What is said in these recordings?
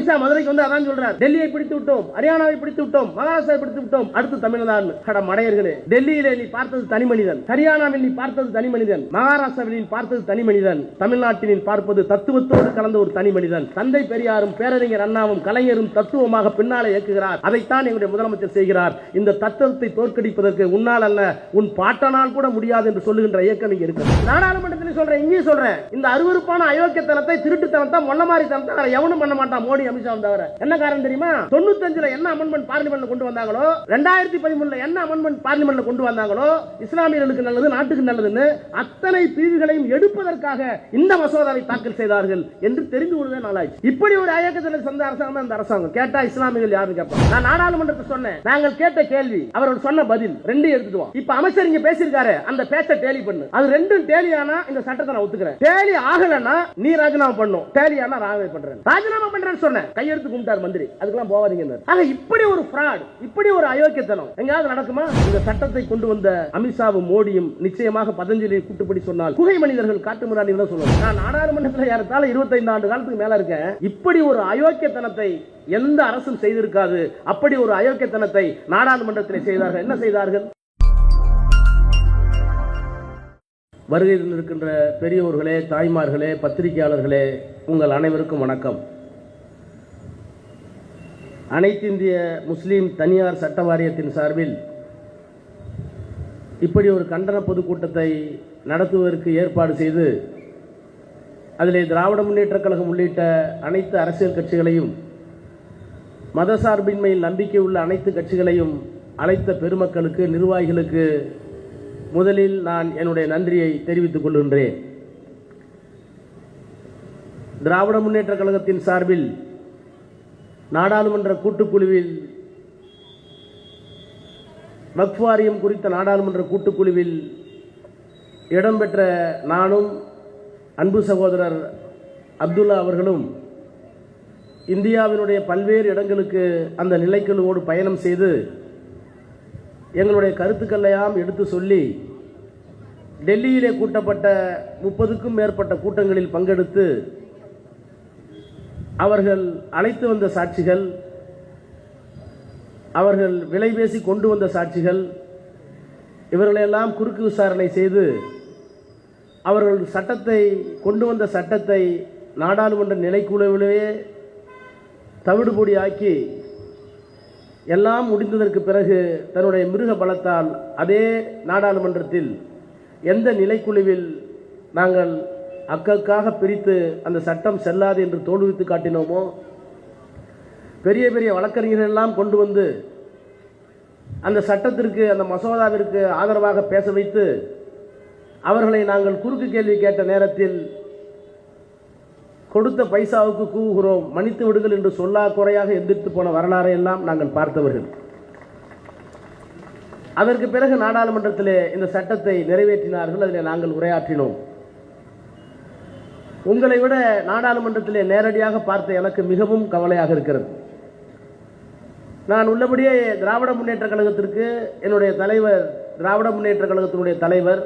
அமித்ஷா மதுரைக்கு வந்து அதான் சொல்றார். டெல்லியை பிடித்து விட்டோம் ஹரியானாவை பிடித்து விட்டோம் மகாராஷ்டிரா பிடித்து விட்டோம் அடுத்து தமிழ்நாடு. கட மடையர்களே டெல்லியிலே நீ பார்த்தது தனி மனிதன். ஹரியானாவில் நீ பார்த்தது தனி மனிதன். மகாராஷ்டிராவில் நீ பார்த்தது தனி மனிதன். தமிழ்நாட்டில் நீ பார்ப்பது தத்துவத்தோடு கலந்த ஒரு தனி மனிதன். தந்தை பெரியாரும் பேரறிஞர் அண்ணாவும் கலைஞரும் தத்துவமாக பின்னாலே இயக்குகிறார். அதைத்தான் எங்களுடைய முதலமைச்சர் செய்கிறார். இந்த தத்துவத்தை தோற்கடிப்பதற்கு உன்னால் அல்ல உன் பாட்டனால் கூட முடியாது என்று சொல்லுகின்ற இயக்கம் இங்கே இருக்கு நாடாளுமன்றத்தில் சொல்றேன் இங்கேயும் சொல்றேன். இந்த அருவறுப்பான அயோக்கியத்தனத்தை திருட்டுத்தனத்தை மொல்ல மாதிரி தனத்தை எவனும் பண்ண மாட்டான் மோடி அமித்ஷா தவிர. என்ன காரணம் தெரியுமா? தொண்ணூத்தஞ்சுல என்ன அமெண்ட்மெண்ட் பார்லிமெண்ட்ல கொண்டு வந்தாங்களோ ரெண்டாயிரத்தி பதிமூணுல என்ன அமெண்ட்மெண்ட் பார்லிமெண்ட்ல கொண்டு வந்தாங்களோ இஸ்லாமியர்களுக்கு நல்லது நாட்டுக்கு நல்லதுன்னு அத்தனை பிரிவுகளையும் எடுப்பதற்காக இந்த மசோதாவை தாக்கல் செய்தார்கள் என்று தெரிந்து கொள்வதே நாளாச்சு இப்படி ஒரு அயக்கத்தில் சொந்த அரசாங்கம் அந்த அரசாங்கம்? கேட்டா இஸ்லாமியர்கள் யாருன்னு கேட்பாங்க. நான் நாடாளுமன்றத்தை சொன்னேன். நாங்கள் கேட்ட கேள்வி அவர்கள் சொன்ன பதில் ரெண்டையும் எடுத்துடுவோம் இப்ப அமைச்சர் இங்க பேசியிருக்காரு அந்த பேச்சை டேலி பண்ணு. அது ரெண்டும் டேலி ஆனா இந்த சட்டத்தை நான் ஒத்துக்கிறேன். டேலி ஆகலன்னா நீ ராஜினாமா பண்ணும் டேலி ஆனா ராஜினாமா பண்றேன் ராஜினாமா பண்றேன்னு சொன்னேன் கையெழுத்து கும்பிட்டார் மந்திரி. அதுக்கெல்லாம் போவாதீங்க ஆக இப்படி ஒரு ஃப்ராட் இப்படி ஒரு அயோக்கியத்தனம் எங்காவது நடக்குமா? இந்த சட்டத்தை கொண்டு வந்த அமித்ஷாவும் மோடியும் நிச்சயமாக பதஞ்சலியை கூட்டுப்படி சொன்னால் குகை மனிதர்கள் காட்டு முன்னாடி தான் சொல்லுவாங்க நான் நாடாளுமன்றத்தில் ஏறத்தால இருபத்தைந்து ஆண்டு காலத்துக்கு மேல இருக்கேன். இப்படி ஒரு அயோக்கியத்தனத்தை எந்த அரசும் செய்திருக்காது. அப்படி ஒரு அயோக்கியத்தனத்தை நாடாளுமன்றத்தில் செய்தார்கள். என்ன செய்தார்கள்? வருகையில் இருக்கின்ற பெரியோர்களே தாய்மார்களே பத்திரிகையாளர்களே உங்கள் அனைவருக்கும் வணக்கம். அனைத்து இந்திய முஸ்லீம் தனியார் சட்ட வாரியத்தின் சார்பில் இப்படி ஒரு கண்டன பொதுக்கூட்டத்தை நடத்துவதற்கு ஏற்பாடு செய்து அதில் திராவிட முன்னேற்றக் கழகம் உள்ளிட்ட அனைத்து அரசியல் கட்சிகளையும் மதசார்பின்மையில் நம்பிக்கை உள்ள அனைத்து கட்சிகளையும் அழைத்த பெருமக்களுக்கு நிர்வாகிகளுக்கு முதலில் நான் என்னுடைய நன்றியை தெரிவித்துக் கொள்கின்றேன். திராவிட முன்னேற்றக் கழகத்தின் சார்பில் நாடாளுமன்ற கூட்டுக்குழுவில் வக்ஃப் வாரியம் குறித்த நாடாளுமன்ற கூட்டுக்குழுவில் இடம்பெற்ற நானும் அன்பு சகோதரர் அப்துல்லா அவர்களும் இந்தியாவினுடைய பல்வேறு இடங்களுக்கு அந்த நிலைக்குழுவோடு பயணம் செய்து எங்களுடைய கருத்துக்களையாம் எடுத்து சொல்லி டெல்லியிலே கூட்டப்பட்ட முப்பதுக்கும் மேற்பட்ட கூட்டங்களில் பங்கெடுத்து அவர்கள் அழைத்து வந்த சாட்சிகள் அவர்கள் விலை பேசி கொண்டு வந்த சாட்சிகள் இவர்களையெல்லாம் குறுக்கு விசாரணை செய்து அவர்கள் சட்டத்தை கொண்டு வந்த சட்டத்தை நாடாளுமன்ற நிலைக்குழுவிலேயே தவிடுபொடி ஆக்கி எல்லாம் முடிந்ததற்கு பிறகு தன்னுடைய மிருக பலத்தால் அதே நாடாளுமன்றத்தில் எந்த நிலைக்குழுவில் நாங்கள் அக்கக்காக பிரித்து அந்த சட்டம் செல்லாது என்று தோல்வித்து காட்டினோமோ? பெரிய பெரிய வழக்கறிஞர்கள் எல்லாம் கொண்டு வந்து அந்த சட்டத்திற்கு அந்த மசோதாவிற்கு ஆதரவாக பேச வைத்து அவர்களை நாங்கள் குறுக்கு கேள்வி கேட்ட நேரத்தில் கொடுத்த பைசாவுக்கு கூவுகிறோம் மன்னித்து விடுங்கள் என்று சொல்லா குறையாக எந்திரித்து போன வரலாறை எல்லாம் நாங்கள் பார்த்தவர்கள். அதற்கு பிறகு நாடாளுமன்றத்திலே இந்த சட்டத்தை நிறைவேற்றினார்கள் அதில் நாங்கள் உரையாற்றினோம். உங்களை விட நாடாளுமன்றத்திலே நேரடியாக பார்த்த எனக்கு மிகவும் கவலையாக இருக்கிறது. நான் உள்ளபடியே திராவிட முன்னேற்ற கழகத்திற்கு என்னுடைய தலைவர் திராவிட முன்னேற்ற கழகத்தினுடைய தலைவர்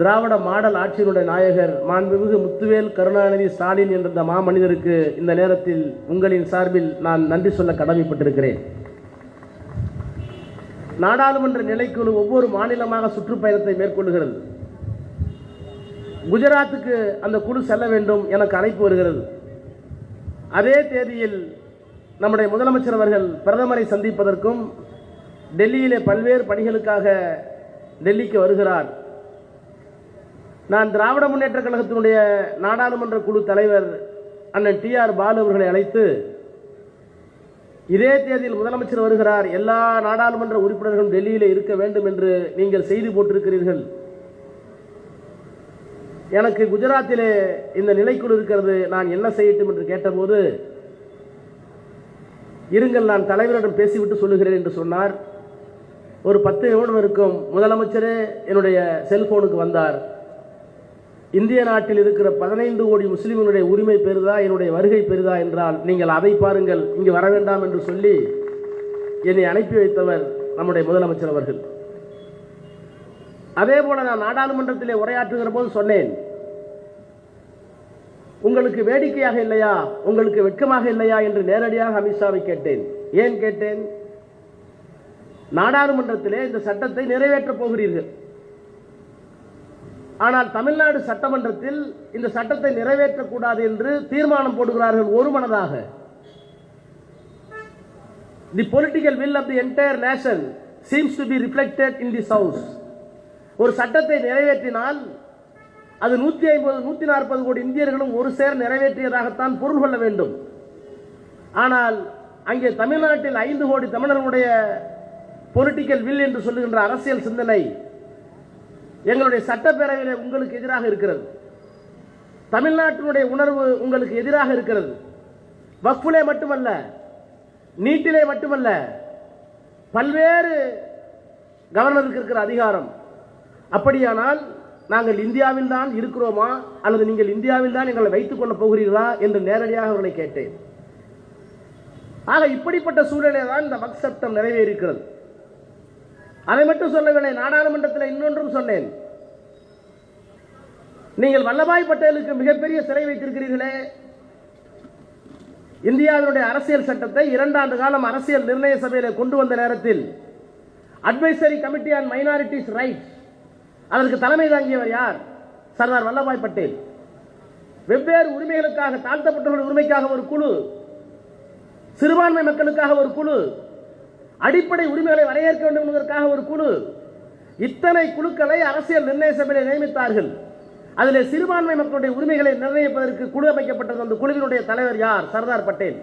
திராவிட மாடல் ஆட்சியினுடைய நாயகர் மாண்புமிகு முத்துவேல் கருணாநிதி ஸ்டாலின் என்ற இந்த மாமனிதருக்கு இந்த நேரத்தில் உங்களின் சார்பில் நான் நன்றி சொல்ல கடமைப்பட்டிருக்கிறேன். நாடாளுமன்ற நிலைக்குழு ஒவ்வொரு மாநிலமாக சுற்றுப்பயணத்தை மேற்கொள்கிறது. குஜராத்துக்கு அந்த குழு செல்ல வேண்டும் எனக்கு அழைப்பு வருகிறது. அதே தேதியில் நம்முடைய முதலமைச்சர் அவர்கள் பிரதமரை சந்திப்பதற்கும் டெல்லியிலே பல்வேறு பணிகளுக்காக டெல்லிக்கு வருகிறார். நான் திராவிட முன்னேற்ற கழகத்தினுடைய நாடாளுமன்ற குழு தலைவர் அண்ணன் டி ஆர் பாலு அவர்களை அழைத்து இதே தேதியில் முதலமைச்சர் வருகிறார். எல்லா நாடாளுமன்ற உறுப்பினர்களும் டெல்லியில் இருக்க வேண்டும் என்று நீங்கள் செய்தி போட்டிருக்கிறீர்கள். எனக்கு குஜராத்திலே இந்த நிலைக்குள் இருக்கிறது நான் என்ன செய்யட்டும் என்று கேட்டபோது இருங்கள் நான் தலைவரிடம் பேசிவிட்டு சொல்லுகிறேன் என்று சொன்னார். ஒரு பத்து நிமிடம் இருக்கும் முதலமைச்சரே என்னுடைய செல்போனுக்கு வந்தார். இந்திய நாட்டில் இருக்கிற பதினைந்து கோடி முஸ்லீம்களுடைய உரிமை பெறுதா என்னுடைய வருகை பெறுதா என்றால் நீங்கள் அதை பாருங்கள் இங்கு வர வேண்டாம் என்று சொல்லி என்னை அனுப்பி வைத்தவர் நம்முடைய முதலமைச்சர் அவர்கள். அதே போல நான் நாடாளுமன்றத்திலே உரையாற்றுகிற போது சொன்னேன் உங்களுக்கு வேடிக்கையாக இல்லையா? உங்களுக்கு வெட்கமாக இல்லையா? என்று நேரடியாக அமித்ஷாவை கேட்டேன். ஏன் கேட்டேன்? நாடாளுமன்றத்திலே இந்த சட்டத்தை நிறைவேற்றப் போகிறீர்கள். ஆனால் தமிழ்நாடு சட்டமன்றத்தில் இந்த சட்டத்தை நிறைவேற்றக்கூடாது என்று தீர்மானம் போடுகிறார்கள் ஒரு மனதாக. The political will of the entire nation seems to be reflected in this house ஒரு சட்டத்தை நிறைவேற்றினால் அது நூற்றி ஐம்பது நூற்றி நாற்பது கோடி இந்தியர்களும் ஒரு சேர் நிறைவேற்றியதாகத்தான் பொருள் கொள்ள வேண்டும். ஆனால் அங்கே தமிழ்நாட்டில் ஐந்து கோடி தமிழர்களுடைய பொலிட்டிக்கல் வில் என்று சொல்லுகின்ற அரசியல் சிந்தனை எங்களுடைய சட்டப்பேரவையில் உங்களுக்கு எதிராக இருக்கிறது. தமிழ்நாட்டினுடைய உணர்வு உங்களுக்கு எதிராக இருக்கிறது. வக்ஃபிலே மட்டுமல்ல நீட்டிலே மட்டுமல்ல பல்வேறு கவர்னருக்கு இருக்கிற அதிகாரம் அப்படியானால் நாங்கள் இந்தியாவில் தான் இருக்கிறோமா? அல்லது நீங்கள் இந்தியாவில் தான் எங்களை வைத்துக் கொள்ள போகிறீர்களா? என்று நேரடியாக அவர்களை கேட்டேன். ஆக இப்படிப்பட்ட சூழ்நிலை தான் இந்த வக் சட்டம் நிறைவேறியிருக்கிறது அதை மட்டும் சொல்லவில்லை நாடாளுமன்றத்தில் இன்னொன்றும் சொன்னேன். நீங்கள் வல்லபாய் பட்டேலுக்கு மிகப்பெரிய சிறை வைத்திருக்கிறீர்களே. இந்தியாவினுடைய அரசியல் சட்டத்தை இரண்டாண்டு காலம் அரசியல் நிர்ணய சபையில் கொண்டு வந்த நேரத்தில் advisory committee on minorities rights அதற்கு தலைமை தாங்கியவர் யார்? சர்தார் வல்லபாய் பட்டேல். வெவ்வேறு உரிமைகளுக்காக தாழ்த்தப்பட்டவர்கள் உரிமைக்காக ஒரு குழு சிறுபான்மை மக்களுக்காக ஒரு குழு அடிப்படை உரிமைகளை வரையறுக்க வேண்டும் என்பதற்காக ஒரு குழு. இத்தனை குழுக்களை அரசியல் நிர்ணய சபையில் நியமித்தார்கள். அதில் சிறுபான்மை மக்களுடைய உரிமைகளை நிர்ணயிப்பதற்கு குழு அமைக்கப்பட்டது அந்த குழுவினுடைய தலைவர் யார்? சர்தார் பட்டேல்.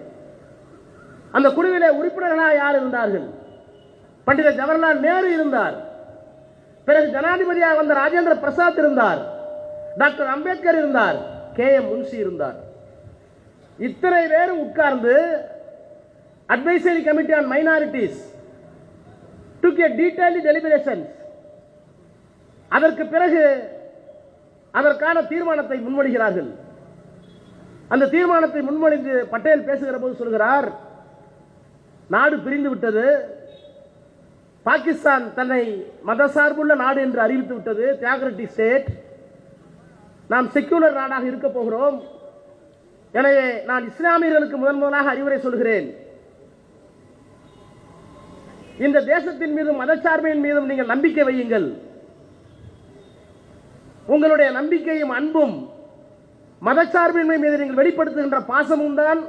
அந்த குழுவிலே உறுப்பினர்களாக யார் இருந்தார்கள்? பண்டித ஜவஹர்லால் நேரு இருந்தார். பிறகு ஜனாதிபதியாக வந்த ராஜேந்திர பிரசாத் இருந்தார். டாக்டர் அம்பேத்கர் இருந்தார். கே எம் முன்சி இருந்தார். இத்தனை பேரும் உட்கார்ந்து advisory committee on minorities took a detailed deliberations அதற்கு பிறகு அதற்கான தீர்மானத்தை முன்மொழிகிறார்கள். அந்த தீர்மானத்தை முன்மொழிந்து பட்டேல் பேசுகிற போது சொல்கிறார் நாடு பிரிந்து விட்டது. பாகிஸ்தான் தன்னை மதசார்புள்ள நாடு என்று அறிவித்து விட்டது. தியாகரட்டி ஸ்டேட். நாம் செக்யூலர் நாடாக இருக்க போகிறோம். எனவே நான் இஸ்லாமியர்களுக்கு முதன் முதலாக அறிவுரை சொல்கிறேன். இந்த தேசத்தின் மீதும் மதச்சார்பின் மீதும் நீங்கள் நம்பிக்கை வையுங்கள். உங்களுடைய நம்பிக்கையும் அன்பும் மதச்சார்பின்மை மீது நீங்கள் வெளிப்படுத்துகின்ற பாசமும் தான்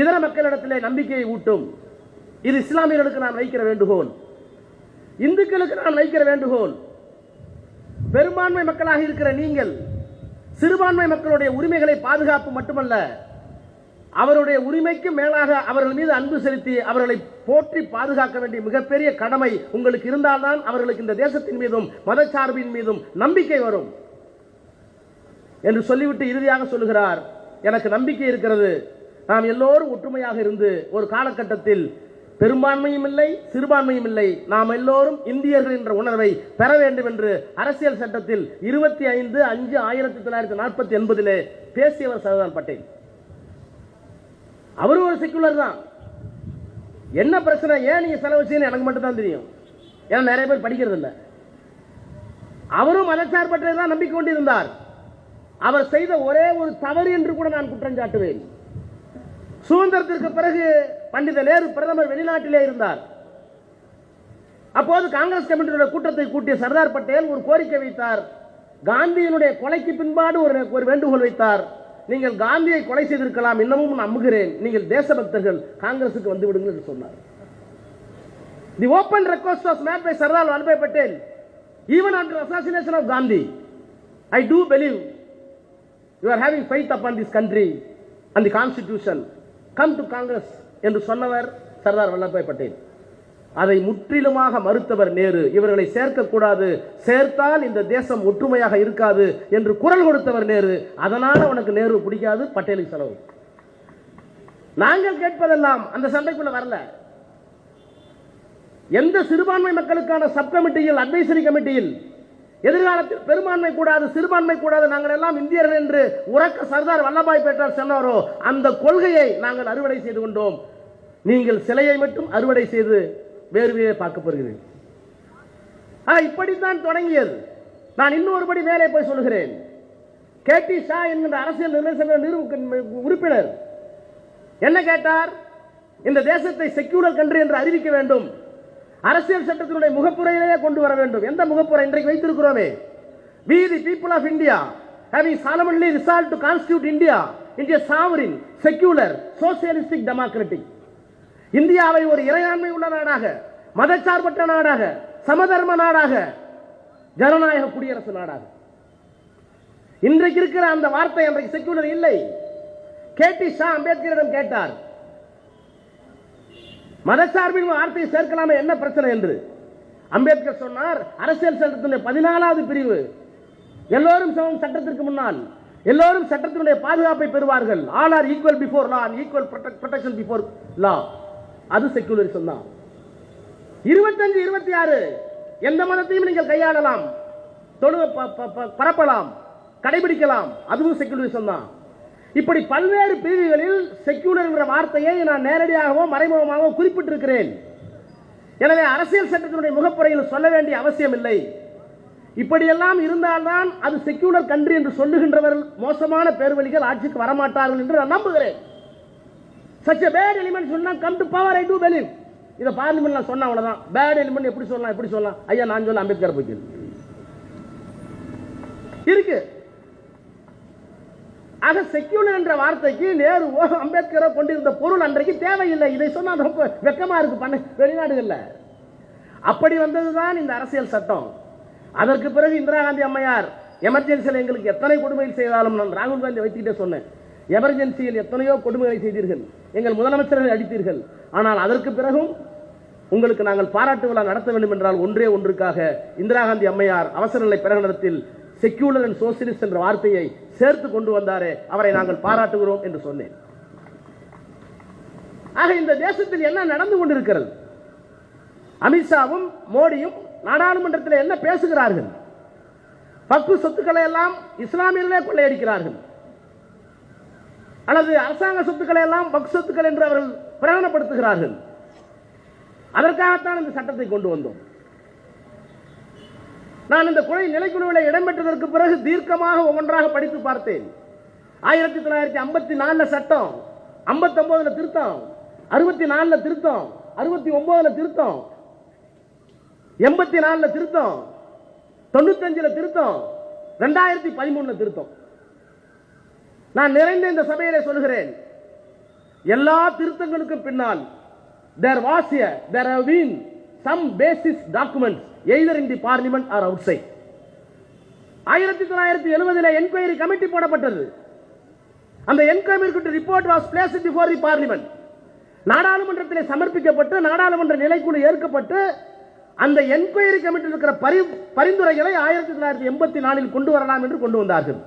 இதர மக்களிடத்திலே நம்பிக்கையை ஊட்டும். இது இஸ்லாமியர்களுக்கு நான் வைக்கிற வேண்டுகோள். இந்துக்களுக்கு நான் வைக்கிற வேண்டுகோள். பெரும்பான்மை மக்களாக இருக்கிற நீங்கள் சிறுபான்மை மக்களுடைய உரிமைகளை பாதுகாப்பு மட்டுமல்ல அவருடைய உரிமைக்கு மேலாக அவர்கள் மீது அன்பு செலுத்தி அவர்களை போற்றி பாதுகாக்க வேண்டிய மிகப்பெரிய கடமை உங்களுக்கு இருந்தால்தான் அவர்களுக்கு இந்த தேசத்தின் மீதும் மதச்சார்பின் மீதும் நம்பிக்கை வரும். என்று சொல்லிவிட்டு இறுதியாக சொல்லுகிறார் எனக்கு நம்பிக்கை இருக்கிறது. நாம் எல்லோரும் ஒற்றுமையாக இருந்து ஒரு காலகட்டத்தில் பெரும்பான்மையும் இல்லை சிறுபான்மையும் இல்லை. நாம் எல்லோரும் இந்தியர்கள் என்ற உணர்வை பெற வேண்டும் என்று அரசியல் சட்டத்தில் இருபத்தி ஐந்து அஞ்சு ஆயிரத்தி தொள்ளாயிரத்தி நாற்பத்தி ஒன்பதிலே பேசியவர் சர்தார் பட்டேல். அவரும் ஒரு செக்குலர் தான். என்ன பிரச்சனை? ஏன் நீங்க செலவு செய்யணும்? எனக்கு மட்டும் தான் தெரியும். ஏன்னா நிறைய பேர் படிக்கிறது இல்லை. அவரும் மதச்சார்பற்றை தான் நம்பிக்கை கொண்டிருந்தார். அவர் செய்த ஒரே ஒரு தவறு என்று கூட நான் குற்றம் சாட்டுவேன். சுதந்திரத்திற்கு பிறகு பண்டித நேரு பிரதமர் வெளிநாட்டிலே இருந்தார். அப்போது காங்கிரஸ் கமிட்டியுடைய கூட்டத்தை கூட்டிய சர்தார் பட்டேல் ஒரு கோரிக்கை வைத்தார். காந்தியினுடைய கொலைக்கு பின்பாடு ஒரு ஒரு வேண்டுகோள் வைத்தார். நீங்கள் காந்தியை கொலை செய்திருக்கலாம் இன்னமும் நம்புகிறேன். நீங்கள் தேசபக்தர்கள் காங்கிரசுக்கு வந்து விடுங்கள் என்று சொன்னார். The open request was made by Sardar Vallabhbhai Patel even after assassination of Gandhi I do believe you are having faith on this country and the constitution come to Congress என்று சொன்னவர் சர்தார் வல்லபாய் பட்டேல். அதை முற்றிலுமாக மறுத்தவர் நேரு. இவர்களை சேர்க்கக்கூடாது. சேர்த்தால் இந்த தேசம் ஒற்றுமையாக இருக்காது என்று குரல் கொடுத்தவர் நேரு. அதனால உனக்கு நேரு பிடிக்காது பட்டேலுக்கு செலவு. நாங்கள் கேட்பதெல்லாம் அந்த சண்டைக்குள்ள வரல. எந்த சிறுபான்மை மக்களுக்கான சப் கமிட்டியில் அட்வைசரி கமிட்டியில் எதிர்காலத்தில் பெரும்பான்மை கூடாது சிறுபான்மை கூடாது நாங்கள் எல்லாம் இந்தியர்கள் என்று உறக்க சர்தார் வல்லபாய் பெற்றார் சொன்னாரோ அந்த கொள்கையை நாங்கள் அறுவடை செய்து கொண்டோம். நீங்கள் சிலையை மட்டும் அறுவடை செய்து வேறு வேறு பார்க்க போகிறீர்கள். ஆ இப்படித்தான் தொடங்கியது. நான் இன்னொருபடி மேலே போய் சொல்கிறேன் கே. டி. ஷா என்கின்ற அரசியல் நிர்ணய உறுப்பினர் என்ன கேட்டார்? இந்த தேசத்தை செக்யூலர் கண்ட்ரி என்று அறிவிக்க வேண்டும். அரசியல் சட்டத்தினுடைய முகப்புரையிலேயே கொண்டு வர வேண்டும். எந்த முகப்புறை இன்றைக்கு வைத்திருக்கிறோமே? We the people of India having solemnly resolved to constitute India into a secular socialistic socialistic இந்தியாவை ஒரு இறையாண்மை உள்ள நாடாக மதச்சார்பற்ற நாடாக சமதர்ம நாடாக ஜனநாயக குடியரசு நாடாக. இன்றைக்கு இருக்கிற அந்த வார்த்தை அன்றைக்கு செக்யூலர் இல்லை. கேடி ஷா அம்பேத்கரிடம் கேட்டார் மதச்சார்பின் வார்த்தையை சேர்க்கலாமே என்ன பிரச்சனை என்று. அம்பேத்கர் சொன்னார் அரசியல் சட்டத்தினுடைய பதினாலாவது பிரிவு. எல்லோரும் சமம் சட்டத்திற்கு முன்னால். எல்லோரும் சட்டத்தினுடைய பாதுகாப்பை பெறுவார்கள். All are equal before law equal protection before law அது செக்குலரிசம் தான். இருபத்தஞ்சு இருபத்தி ஆறு எந்த மதத்தையும் நீங்கள் கையாளலாம். தொழு ப- ப- பரப்பலாம். கடைபிடிக்கலாம். அதுவும் செக்குலரிசம் தான். இப்படி பல்வேறு பிரிவுகளில் செக்யூலர் என்ற வார்த்தையை நான் நேரடியாகவோ மறைமுகமாகவோ குறிப்பிட்டிருக்கிறேன். எனவே அரசியல் சட்டத்தினுடைய முகப்புறையில் சொல்ல வேண்டிய அவசியம் இல்லை. இப்படியெல்லாம் இருந்தால்தான் அது செக்யூலர் கண்ட்ரி என்று சொல்லுகின்றவர்கள் மோசமான பேர்வழிகள் ஆட்சிக்கு வரமாட்டார்கள் என்று நான் நம்புகிறேன். சச் பேட் எலிமெண்ட் சொன்னா come to power I do believe. இதை பார்லிமெண்ட்ல சொன்ன அவ்வளவுதான். பேட் எலிமெண்ட் எப்படி சொல்லலாம் எப்படி சொல்லலாம்? ஐயா நான் சொல்ல அம்பேத்கர் போய் இருக்கு. ஆக செக்யூலர் என்ற வார்த்தைக்கு நேருவோ அம்பேத்கரோ கொண்டிருந்த பொருள் அன்றைக்கு தேவையில்லை. இதை சொன்னா ரொம்ப வெக்கமா இருக்கு பண்ண. வெளிநாடுகள்ல. அப்படி வந்ததுதான் இந்த அரசியல் சட்டம். அதற்கு பிறகு இந்திரா காந்தி அம்மையார் எமர்ஜென்சியில் எங்களுக்கு எத்தனை கொடுமைகள் செய்தாலும் நான் ராகுல் காந்தி வைத்துக்கிட்டே சொன்னேன். எமர்ஜென்சியில் எத்தனையோ கொடுமைகளை செய்தீர்கள். எங்கள் முதலமைச்சர்கள் அடித்தீர்கள். ஆனால் அதற்கு பிறகும் உங்களுக்கு நாங்கள் பாராட்டு விழா நடத்த வேண்டும் என்றால் ஒன்றே ஒன்றுக்காக இந்திரா காந்தி அம்மையார் அவசர நிலை பிரகடனத்தில் செக்யூலர் அண்ட் சோசியலிஸ்ட் என்ற வார்த்தையை சேர்த்து கொண்டு வந்தாரே அவரை நாங்கள் பாராட்டுகிறோம் என்று சொன்னேன். ஆக இந்த தேசத்தில் என்ன நடந்து கொண்டிருக்கிறது? அமித்ஷாவும் மோடியும் நாடாளுமன்றத்தில் என்ன பேசுகிறார்கள்? பக்கு சொத்துக்களை எல்லாம் இஸ்லாமியர்களே கொள்ளையடிக்கிறார்கள். அல்லது அரசாங்க சொத்துக்களை எல்லாம் பக் சொத்துக்கள் என்று அவர்கள் பிரகடனப்படுத்துகிறார்கள் அதற்காகத்தான் இந்த சட்டத்தை கொண்டு வந்தோம். நான் இந்த குழை நிலைக்குழுவில் இடம்பெற்றதற்கு பிறகு தீர்க்கமாக ஒவ்வொன்றாக படித்து பார்த்தேன். ஆயிரத்தி தொள்ளாயிரத்தி ஐம்பத்தி நாலுல சட்டம் ஐம்பத்தொன்பதுல திருத்தம் அறுபத்தி நாலுல திருத்தம் அறுபத்தி ஒன்பதுல திருத்தம் எண்பத்தி நாலுல திருத்தம் தொண்ணூத்தஞ்சுல திருத்தம் ரெண்டாயிரத்தி பதிமூணுல திருத்தம். நான் நிறைந்த இந்த சபையிலே சொல்கிறேன் எல்லா திருத்தங்களுக்கும் பின்னால் there was there there have some basis documents documents in the parliament are or outside. ஆயிரத்தி தொள்ளாயிரத்தி எழுபதுல என்கொயரி கமிட்டி போடப்பட்டது. அந்த enquiry report was place before the parliament நாடாளுமன்றத்தில் சமர்ப்பிக்கப்பட்டு நாடாளுமன்ற நிலைக்குழு ஏற்கப்பட்டு அந்த என்கொயரி கமிட்டி இருக்கிற பரி பரிந்துரைகளை ஆயிரத்தி தொள்ளாயிரத்தி எண்பத்தி நாலில் கொண்டு வரலாம் என்று கொண்டு வந்தார்கள்.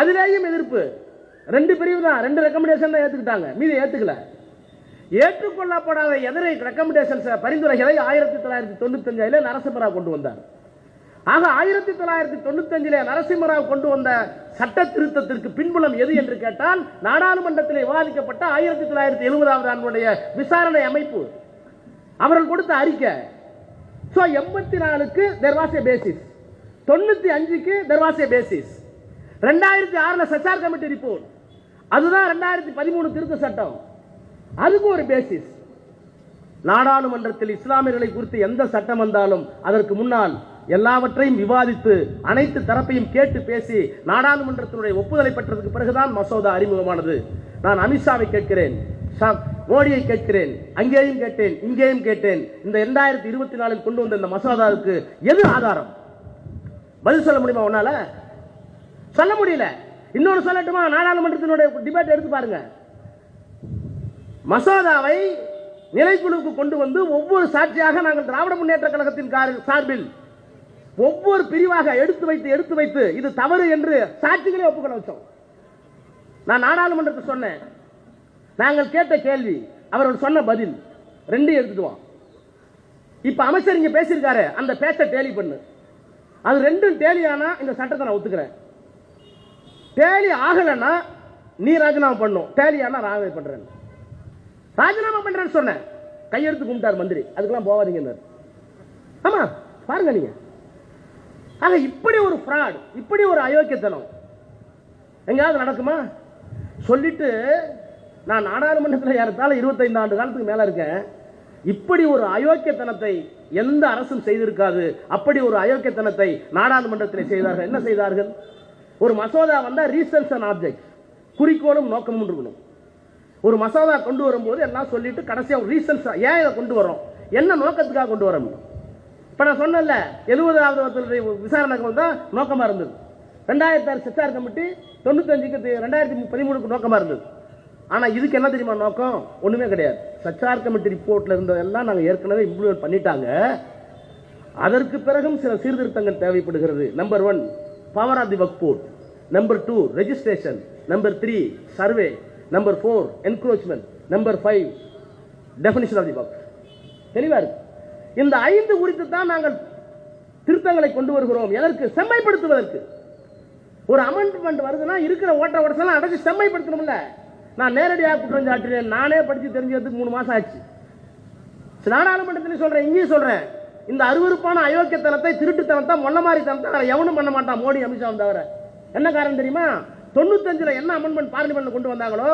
அதிலேயும் எதிர்ப்பு. ரெண்டு பிரிவு தான். ரெண்டு ரெக்கமெண்டேஷன் தான் ஏற்றுக்கிட்டாங்க மீதி ஏற்றுக்கல ஏற்றுக்கொள்ளப்படாத எதிரை ரெக்கமெண்டேஷன்ஸ் பரிந்துரைகளை ஆயிரத்தி தொள்ளாயிரத்தி தொண்ணூத்தஞ்சில் நரசிம்மராவ் கொண்டு வந்தார். ஆக ஆயிரத்தி தொள்ளாயிரத்தி தொண்ணூத்தஞ்சிலே நரசிம்மராவ் கொண்டு வந்த சட்ட திருத்தத்திற்கு பின்புலம் எது என்று கேட்டால் நாடாளுமன்றத்தில் விவாதிக்கப்பட்ட ஆயிரத்தி தொள்ளாயிரத்தி எழுபதாவது ஆண்டுடைய விசாரணை அமைப்பு. அவர்கள் கொடுத்த அறிக்கை. ஸோ எண்பத்தி நாலுக்கு தெர்வாசிய பேசிஸ் தொண்ணூற்றி அஞ்சுக்கு தெர்வாசிய பேசிஸ் ரெண்டாயிரத்தி ஆறுல சச்சார் கமிட்டி ரிப்போர்ட் அதுதான் ரெண்டாயிரத்தி பதிமூணு திருத்த சட்டம். அதுக்கு ஒரு பேசிஸ் நாடாளுமன்றத்தில் இஸ்லாமியர்களை குறித்து எந்த சட்டம் வந்தாலும் அதற்கு முன்னால் எல்லாவற்றையும் விவாதித்து அனைத்து தரப்பையும் கேட்டு பேசி நாடாளுமன்றத்தினுடைய ஒப்புதலை பெற்றதுக்கு பிறகுதான் மசோதா அறிமுகமானது. நான் அமித்ஷாவை கேட்கிறேன். ஷா- மோடியை கேட்கிறேன். அங்கேயும் கேட்டேன் இங்கேயும் கேட்டேன். இந்த இரண்டாயிரத்தி இருபத்தி நாலில் கொண்டு வந்த இந்த மசோதாவுக்கு எது ஆதாரம்? பதில் சொல்ல முடியுமா உன்னால? சொல்ல முடியல. இன்னொரு சொல்லட்டுமா? நாடாளுமன்றத்தினுடைய டிபேட் எடுத்து பாருங்க. மசோதாவை நிலைக்குழுவுக்கு கொண்டு வந்து ஒவ்வொரு சாட்சியாக நாங்கள் திராவிட முன்னேற்ற கழகத்தின் சார்பில் ஒவ்வொரு பிரிவாக எடுத்து வைத்து எடுத்து வைத்து இது தவறு என்று சாட்சிகளே ஒப்புக்கொள்ள வச்சோம். நான் நாடாளுமன்றத்தை சொன்னேன். நாங்கள் கேட்ட கேள்வி அவர்கள் சொன்ன பதில் ரெண்டையும் எடுத்துடுவோம் இப்ப அமைச்சர் இங்க பேசியிருக்காரு அந்த பேச்சை டேலி பண்ணு. அது ரெண்டும் டேலியானா இந்த சட்டத்தை நான் ஒத்துக்கிறேன். டேலி ஆகலைன்னா நீ ராஜினாமா பண்ணும் டேலியானா நான் ராஜினாமா பண்றேன். ராஜினாமா பண்றேன்னு சொன்னேன். கையெடுத்து கும்பிட்டார் மந்திரி. அதுக்கெல்லாம் போவாதீங்க ஆமா பாருங்க நீங்க. ஆக இப்படி ஒரு ஃப்ராட் இப்படி ஒரு அயோக்கியத்தனம் எங்கேயாவது நடக்குமா? சொல்லிட்டு நான் நாடாளுமன்றத்தில் ஏறத்தாழ இருபத்தைந்து ஆண்டு காலத்துக்கு மேல இருக்கேன். இப்படி ஒரு அயோக்கியத்தனத்தை எந்த அரசும் செய்திருக்காது. அப்படி ஒரு அயோக்கியத்தனத்தை நாடாளுமன்றத்தில் செய்தார்கள். என்ன செய்தார்கள்? ஒரு மசோதா வந்தால் ரீசன்ஸ் அண்ட் ஆப்ஜெக்ட் குறிக்கோளும் நோக்கமும் இருக்கணும். ஒரு மசோதா கொண்டு வரும்போது எல்லாம் சொல்லிட்டு கடைசியாக ஒரு ரீசன்ஸ் ஏன் இதை கொண்டு வரோம் என்ன நோக்கத்துக்காக கொண்டு வரோம் இப்போ நான் சொன்னேன்ல எழுபதாவது வருஷத்துடைய விசாரணைக்கு தான் நோக்கமாக இருந்தது. ரெண்டாயிரத்தி ஆறு செச்சார் கமிட்டி தொண்ணூத்தஞ்சுக்கு ரெண்டாயிரத்தி பதிமூணுக்கு நோக்கமாக இருந்தது. ஆனால் இதுக்கு என்ன தெரியுமா நோக்கம்? ஒன்றுமே கிடையாது. சச்சார் கமிட்டி ரிப்போர்ட்டில் இருந்ததெல்லாம் நாங்கள் ஏற்கனவே இம்ப்ளிமெண்ட் பண்ணிட்டாங்க. அதற்கு பிறகும் சில சீர்திருத்தங்கள் தேவைப்படுகிறது. Number one power of the work port number two registration number three survey number four encroachment number five definition of the work தெளிவாக இருக்கு இந்த ஐந்து குறித்து தான் நாங்கள் திருத்தங்களை கொண்டு வருகிறோம். எதற்கு? செம்மைப்படுத்துவதற்கு. ஒரு அமெண்ட்மெண்ட் வருதுன்னா இருக்கிற ஓட்ட ஓட்டலாம் அடைச்சி செம்மைப்படுத்தணும்ல. நான் நேரடியாக குற்றம் சாட்டுறேன் நானே படித்து தெரிஞ்சதுக்கு மூணு மாதம் ஆச்சு. நாடாளுமன்றத்தில் சொல்கிறேன் இங்கேயும் சொல்கிறேன் இந்த அருவருப்பான அயோக்கியத்தனத்தை திருட்டுத்தனத்தை மொல்ல மாதிரி தனத்தை வேற எவனும் பண்ண மாட்டான் மோடி அமித்ஷா தவிர. என்ன காரணம் தெரியுமா? தொண்ணூத்தஞ்சுல என்ன அமெண்ட்மெண்ட் பார்லிமெண்ட்ல கொண்டு வந்தாங்களோ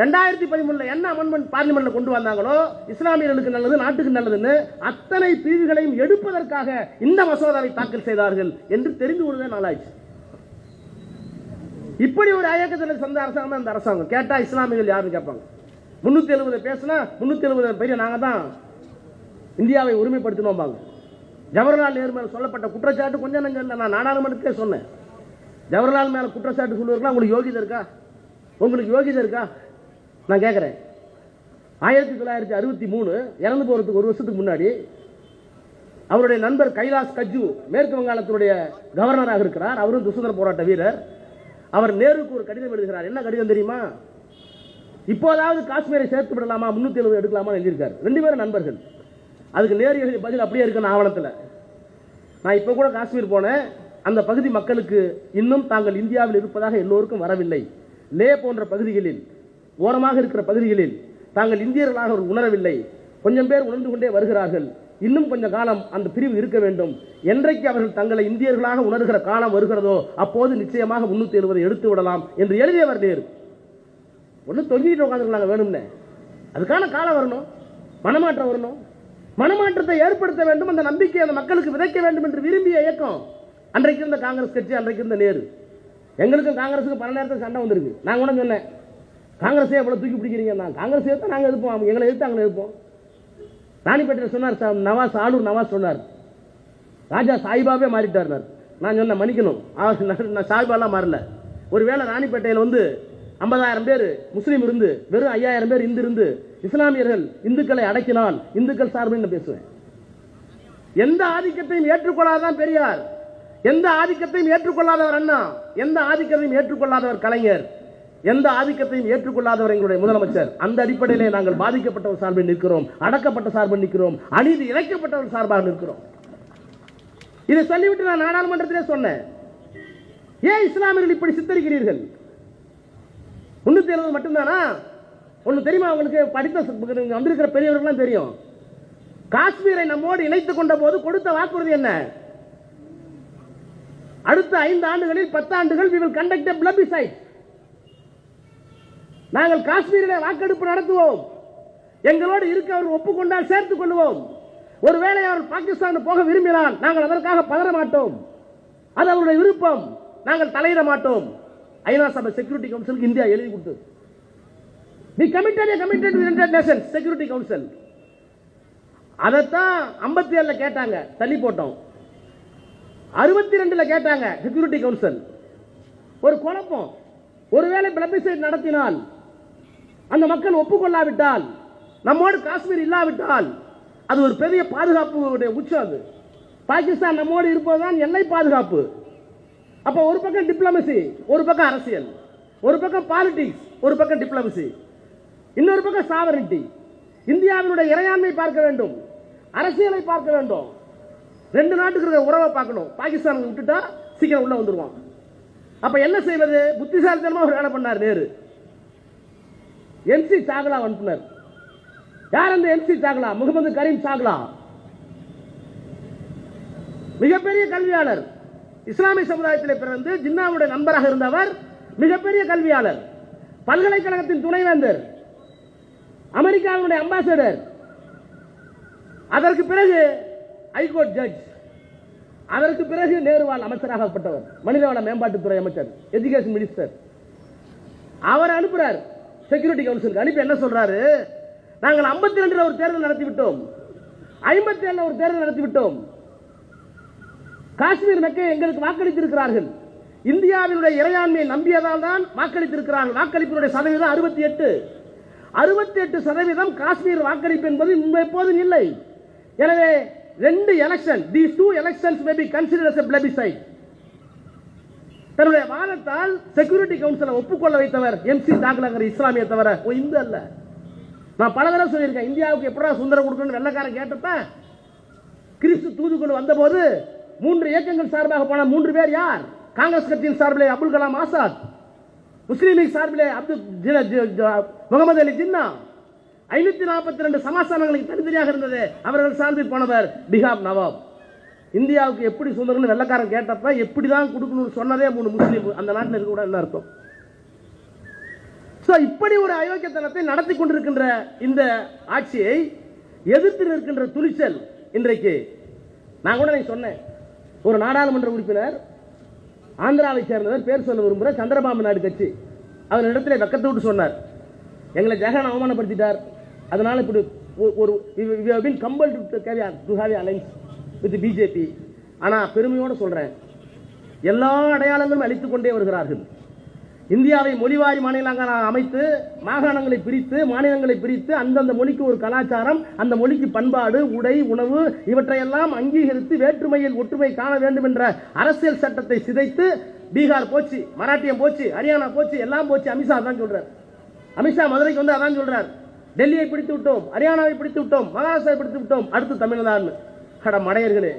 ரெண்டாயிரத்தி பதிமூணுல என்ன அமெண்ட்மெண்ட் பார்லிமெண்ட்ல கொண்டு வந்தாங்களோ இஸ்லாமியர்களுக்கு நல்லது நாட்டுக்கு நல்லதுன்னு அத்தனை பிரிவுகளையும் எடுப்பதற்காக இந்த மசோதாவை தாக்கல் செய்தார்கள் என்று தெரிந்து கொள்வதே நாளாச்சு இப்படி ஒரு அயக்கத்தில் சொந்த அரசாங்கம் தான் இந்த அரசாங்கம். கேட்டா இஸ்லாமியர்கள் யாருன்னு கேட்பாங்க. முன்னூத்தி எழுபது பேசினா முன்னூத்தி எழுபது பெரிய நாங்க தான் இந்தியாவை உரிமைப்படுத்தினோம்பாங்க ஜவஹர்லால் நேரு மேலே சொல்லப்பட்ட குற்றச்சாட்டு கொஞ்சம் நஞ்சம் இல்லை நான் நாடாளுமன்றத்தே சொன்னேன். ஜவஹர்லால் மேலே குற்றச்சாட்டு சொல்லுவதற்கெல்லாம் உங்களுக்கு யோகிதை இருக்கா? உங்களுக்கு யோகிதை இருக்கா? நான் கேட்குறேன் ஆயிரத்தி தொள்ளாயிரத்தி அறுபத்தி மூணு இறந்து போகிறதுக்கு ஒரு வருஷத்துக்கு முன்னாடி அவருடைய நண்பர் கைலாஸ் கஜ்ஜு மேற்கு வங்காளத்தினுடைய கவர்னராக இருக்கிறார். அவரும் சுதந்திர போராட்ட வீரர். அவர் நேருக்கு ஒரு கடிதம் எழுதுகிறார். என்ன கடிதம் தெரியுமா? இப்போதாவது காஷ்மீரை சேர்த்து விடலாமா? முன்னூத்தி எழுபது எடுக்கலாமா எழுதியிருக்காரு. ரெண்டு பேரும் நண்பர்கள். அதுக்கு நேரு எழுதிய பதில் அப்படியே இருக்கு ஆவணத்தில். நான் இப்போ கூட காஷ்மீர் போனேன். அந்த பகுதி மக்களுக்கு இன்னும் தாங்கள் இந்தியாவில் இருப்பதாக எல்லோருக்கும் வரவில்லை. லே போன்ற பகுதிகளில் ஓரமாக இருக்கிற பகுதிகளில் தாங்கள் இந்தியர்களாக உணரவில்லை. கொஞ்சம் பேர் உணர்ந்து கொண்டே வருகிறார்கள். இன்னும் கொஞ்சம் காலம் அந்த பிரிவு இருக்க வேண்டும். என்றைக்கு அவர்கள் தங்களை இந்தியர்களாக உணர்கிற காலம் வருகிறதோ அப்போது நிச்சயமாக முன்னூத்தி எழுபதை எடுத்து விடலாம் என்று எழுதியவர் நேரு. ஒன்று தொங்கிட்டு உட்காந்துருக்கலாங்க வேணும்னு. அதுக்கான காலம் வரணும். மனமாற்றம் வரணும். மனமாற்றத்தை ஏற்படுத்த வேண்டும் அந்த நம்பிக்கை அந்த மக்களுக்கு விதைக்க வேண்டும் என்று விரும்பிய இயக்கம் அன்றைக்கு இருந்த காங்கிரஸ் கட்சி அன்றைக்கு இருந்த நேரு. எங்களுக்கும் காங்கிரஸுக்கு பல நேரத்தில் சண்டை வந்திருக்கு. நான் கூட சொன்னேன் காங்கிரஸே எவ்வளோ தூக்கி பிடிக்கிறீங்க? நான் காங்கிரஸ் தான் நாங்கள் இருப்போம் அவங்க எங்களை எடுத்து அங்கே இருப்போம் ராணிப்பேட்டையில் சொன்னார் சா- நவாஸ் ஆளூர் நவாஸ் சொன்னார். ராஜா சாய்பாவே மாறிட்டார் நான் சொன்னேன் மன்னிக்கணும். நான் நான் சாய்பாலாம் மாறல. ஒருவேளை ராணிப்பேட்டையில் வந்து ஐம்பதாயிரம் பேர் முஸ்லீம் இருந்து வெறும் ஐயாயிரம் பேர் இந்து இருந்து இஸ்லாமியர்கள் இந்துக்களை அடக்கினால் இந்துக்கள் சார்பில் பேசுவேன்? எந்த ஆதிக்கத்தையும் ஏற்றுக்கொள்ளாதான் பெரியார். எந்த ஆதிக்கத்தையும் ஏற்றுக்கொள்ளாதவர் அண்ணா. எந்த ஆதிக்கத்தையும் ஏற்றுக்கொள்ளாதவர் கலைஞர். எந்த ஆதிக்கத்தையும் ஏற்றுக்கொள்ளாதவர் எங்களுடைய முதலமைச்சர். அந்த அடிப்படையிலே நாங்கள் பாதிக்கப்பட்டவர் சார்பில் நிற்கிறோம் அடக்கப்பட்ட சார்பில் நிற்கிறோம் அநீதி இழைக்கப்பட்டவர் சார்பாக நிற்கிறோம். இதை சொல்லிவிட்டு நான் நாடாளுமன்றத்திலே சொன்னேன். ஏன் இஸ்லாமியர்கள் இப்படி சித்தரிக்கிறீர்கள்? முன்னூத்தி எழுபது மட்டும்தானா? ஒன்று தெரியுமா அவங்களுக்கு படித்த வந்திருக்கிற பெரியவர்கள்லாம் தெரியும். காஷ்மீரை நம்மோடு இணைத்துக் கொண்ட போது கொடுத்த வாக்குறுதி என்ன? அடுத்த ஐந்து ஆண்டுகளில் பத்து ஆண்டுகள் we will conduct a நாங்கள் காஷ்மீரில் வாக்கெடுப்பு நடத்துவோம். எங்களோடு இருக்க அவர் ஒப்புக்கொண்டால் சேர்த்துக் கொள்வோம். ஒருவேளை அவர் பாகிஸ்தான் போக விரும்பினால் நாங்கள் அதற்காக பதற மாட்டோம். அது அவருடைய விருப்பம். நாங்கள் தலையிட மாட்டோம். ஐநா சபை செக்யூரிட்டி கவுன்சிலுக்கு இந்தியா எழுதி கொடுத்தது. We committed committed to United Nations Security Council அதைத்தான் ஐம்பத்தி ஏழில் கேட்டாங்க தள்ளி போட்டோம். அறுபத்தி ரெண்டில் கேட்டாங்க செக்யூரிட்டி கவுன்சில் ஒரு குழப்பம். ஒருவேளை பிளபிசைட் நடத்தினால் அந்த மக்கள் ஒப்புக்கொள்ளாவிட்டால் நம்மோடு காஷ்மீர் இல்லாவிட்டால் அது ஒரு பெரிய பாதுகாப்பு உச்சம் அது. பாகிஸ்தான் நம்மோடு இருப்பதுதான் எல்லை பாதுகாப்பு. அப்போ ஒரு பக்கம் டிப்ளமசி ஒரு பக்கம் அரசியல் ஒரு பக்கம் பாலிடிக்ஸ் ஒரு பக்கம் டிப்ளமசி இன்னொரு பக்கம் சாவரிட்டி இந்தியாவினுடைய இறையாண்மை பார்க்க வேண்டும் அரசியலை பார்க்க வேண்டும். ரெண்டு நாட்டுக்கு இருக்கிற உறவை பார்க்கணும். பாகிஸ்தான் விட்டுட்டா சீக்கிரம் உள்ள வந்துடுவான் அப்ப என்ன செய்வது? புத்திசாலித்தனமா ஒரு வேலை பண்ணார் நேரு. எம்சி சாகலா அனுப்புனார். யார் அந்த எம்சி சாகலா? முகமது கரீம் சாகலா. மிகப்பெரிய கல்வியாளர். இஸ்லாமிய சமுதாயத்தில் பிறந்து ஜின்னாவுடைய நண்பராக இருந்தவர் மிகப்பெரிய கல்வியாளர் பல்கலைக்கழகத்தின் துணைவேந்தர் அமெரிக்காவினுடைய அம்பாசடர். அதற்கு பிறகு ஹைகோர்ட் ஜட்ஜ் அதற்கு பிறகு நேருவால் அமைச்சராகப்பட்டவர் மனிதவள மேம்பாட்டுத்துறை அமைச்சர் எஜுகேஷன் மினிஸ்டர் அவர் அனுப்புறார் செக்யூரிட்டி கவுன்சிலுக்கு அனுப்பி என்ன சொல்றாரு? நாங்கள் 52 ரெண்டுல ஒரு தேர்தல் நடத்தி விட்டோம் ஐம்பத்தி ஏழுல ஒரு தேர்தல் நடத்தி விட்டோம் காஷ்மீர் மக்கள் எங்களுக்கு வாக்களித்திருக்கிறார்கள். இந்தியாவினுடைய இறையாண்மையை நம்பியதால் தான் வாக்களித்திருக்கிறார்கள். வாக்களிப்பினுடைய சதவீதம் அறுபத்தி எட்டு. அறுபத்தி எட்டு சதவீதம் காஷ்மீர் வாக்களிப்பு என்பது முன்பு எப்போதும் இல்லை. எனவே ரெண்டு election these two elections may be consider as தன்னுடைய வாதத்தால் செக்யூரிட்டி கவுன்சிலை ஒப்புக்கொள்ள வைத்தவர் எம்சி தாக்கலங்கிற இஸ்லாமிய தவிர ஓ இந்து அல்ல. நான் பல தடவை சொல்லியிருக்கேன் இந்தியாவுக்கு எப்படா சுந்தரம் கொடுக்கணும்னு வெள்ளக்காரன் கேட்டப்ப கிறிஸ்து தூதுக்குழு வந்தபோது மூன்று இயக்கங்கள் சார்பாக போன மூன்று பேர் யார்? காங்கிரஸ் கட்சியின் சார்பிலே அப்துல் கலாம் ஆசாத் முஸ்லீம் லீக் சார்பிலே அப்துல் ஜி- முகமது அலி ஜின்னா. ஐநூத்தி நாற்பத்தி ரெண்டு சமாஸ்தானங்களுக்கு தனித்தனியாக இருந்தது அவர்கள் சார்பில் போனவர் பிகாப் நவாப். இந்தியாவுக்கு எப்படி சுதந்திரம்னு வெள்ளக்காரன் கேட்டப்ப எப்படி தான் கொடுக்கணும்னு சொன்னதே மூணு முஸ்லீம் அந்த நாட்டில் இருக்க கூட என்ன அர்த்தம்? ஸோ இப்படி ஒரு அயோக்கியத்தனத்தை நடத்தி கொண்டிருக்கின்ற இந்த ஆட்சியை எதிர்த்து நிற்கின்ற துணிச்சல் இன்றைக்கு நான் கூட நீங்க சொன்னேன். ஒரு நாடாளுமன்ற உறுப்பினர் ஆந்திராவை சேர்ந்தவர் பேர் சொல்ல விரும்புகிற சந்திரபாபு நாயுடு கட்சி. அவர் இடத்துல வெக்கத்தை விட்டு சொன்னார். எங்களை ஜெகன் அவமானப்படுத்திட்டார். அதனால இப்படி ஒரு been compelled to have alliance with BJP ஆனால் பெருமையோடு சொல்கிறேன் எல்லா அடையாளங்களும் அழித்துக்கொண்டே வருகிறார்கள். இந்தியாவை மொழிவாரி மாநிலங்களாக அமைத்து மாகாணங்களை பிரித்து மாநிலங்களை பிரித்து அந்தந்த மொழிக்கு ஒரு கலாச்சாரம் அந்த மொழிக்கு பண்பாடு உடை உணவு இவற்றையெல்லாம் அங்கீகரித்து வேற்றுமையில் ஒற்றுமை காண வேண்டும் என்ற அரசியல் சட்டத்தை சிதைத்து பீகார் போச்சு மராட்டியம் போச்சு ஹரியானா போச்சு எல்லாம் போச்சு. அமித்ஷா தான் சொல்றார். அமித்ஷா மதுரைக்கு வந்து அதான் சொல்றார். டெல்லியை பிடித்து விட்டோம் ஹரியானாவை பிடித்து விட்டோம் மகாராஷ்டிராவை பிடித்து விட்டோம் அடுத்து தமிழ்நாடு கட மடையர்களே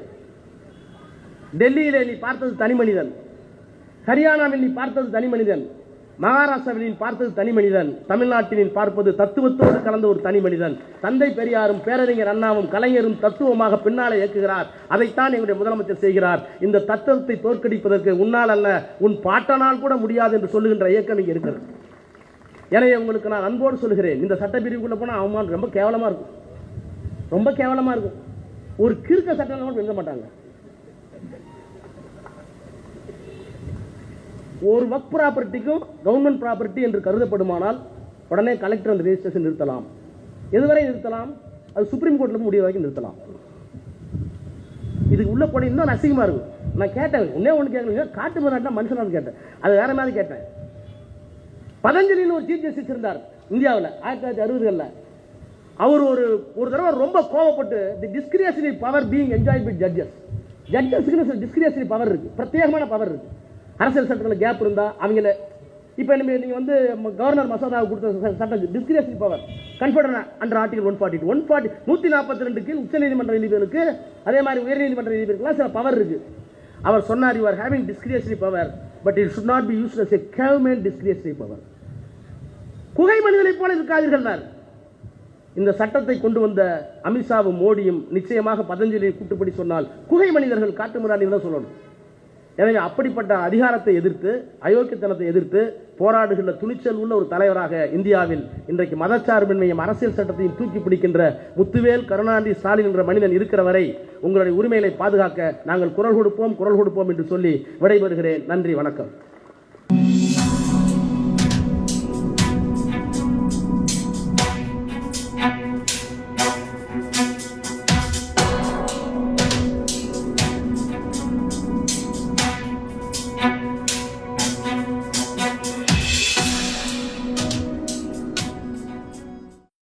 டெல்லியிலே நீ பார்த்தது தனி மனிதன். ஹரியானாவில் நீ பார்த்தது தனி மனிதன். மகாராஷ்டிராவில் பார்த்தது தனி மனிதன். தமிழ்நாட்டில் பார்ப்பது தத்துவத்தோடு கலந்த ஒரு தனி மனிதன். தந்தை பெரியாரும் பேரறிஞர் அண்ணாவும் கலைஞரும் தத்துவமாக பின்னாலே இயக்குகிறார். அதைத்தான் எங்களுடைய முதலமைச்சர் செய்கிறார். இந்த தத்துவத்தை தோற்கடிப்பதற்கு உன்னால் அல்ல உன் பாட்டனால் கூட முடியாது என்று சொல்லுகின்ற இயக்கம் இங்கே இருக்கிறது. எனவே உங்களுக்கு நான் அன்போடு சொல்லுகிறேன். இந்த சட்டப்பிரிவுக்குள்ளே போனால் அவமானம் ரொம்ப கேவலமாக இருக்கும். ரொம்ப கேவலமாக இருக்கும். ஒரு கிறுக்க சட்டம் கூட எழுத மாட்டாங்க. ஒரு ஒர்க் ப்ராப்பர்ட்டிக்கும் கவர்மெண்ட் ப்ராப்பர்ட்டி என்று கருதப்படுமானால் உடனே கலெக்டர் அந்த ரெஜிஸ்ட்ரேஷன் நிறுத்தலாம். எதுவரை நிறுத்தலாம்? அது சுப்ரீம் கோர்ட்டில் முடிய வரைக்கும் நிறுத்தலாம். இதுக்கு உள்ள போன இன்னும் அசிங்கமாக இருக்கும் நான் கேட்டேன். ஒன்னே ஒன்று கேட்கலங்க காட்டு மிராட்டா மனுஷனான்னு கேட்டேன். அது வேற மாதிரி கேட்டேன். பதஞ்சலின்னு ஒரு சீஃப் ஜஸ்டிஸ் இருந்தார் இந்தியாவில் ஆயிரத்தி தொள்ளாயிரத்தி அறுபதுகளில். அவர் ஒரு ஒரு தடவை ரொம்ப கோவப்பட்டு the discretionary power being enjoy by judges ஜட்ஜஸ்க்கு discretionary power இருக்குது பிரத்யேகமான பவர் இருக்குது அரசியல் சட்டத்தில் கேப் இருந்தால் அவங்கள இப்போ நம்ம நீங்கள் வந்து கவர்னர் மசோதாவை கொடுத்த சட்டம் discretion power conferred under article one forty one forty நூற்றி நாற்பத்தி ரெண்டுக்கு உச்சநீதிமன்ற நீதிபதிகளுக்கு அதே மாதிரி உயர்நீதிமன்ற நீதிபதிகளுக்குலாம் சில பவர் இருக்குது அவர் சொன்னார் you are having discretionary power but it should not be use as a caveman discretionary power குகை மனிதனைப் போல இருக்காதீர்கள் தான். இந்த சட்டத்தை கொண்டு வந்த அமித்ஷாவும் மோடியும் நிச்சயமாக பதஞ்சலியை கூட்டுப்படி சொன்னால் குகை மனிதர்கள் காட்டு தான் சொல்லணும். எனவே அப்படிப்பட்ட அதிகாரத்தை எதிர்த்து அயோக்கியத்தனத்தை எதிர்த்து போராடுகின்ற துணிச்சல் உள்ள ஒரு தலைவராக இந்தியாவில் இன்றைக்கு மதச்சார்பின்மையும் அரசியல் சட்டத்தையும் தூக்கி பிடிக்கின்ற முத்துவேல் கருணாநிதி ஸ்டாலின் என்ற மனிதன் இருக்கிற வரை உங்களுடைய உரிமைகளை பாதுகாக்க நாங்கள் குரல் கொடுப்போம் குரல் கொடுப்போம் என்று சொல்லி விடைபெறுகிறேன். நன்றி வணக்கம்.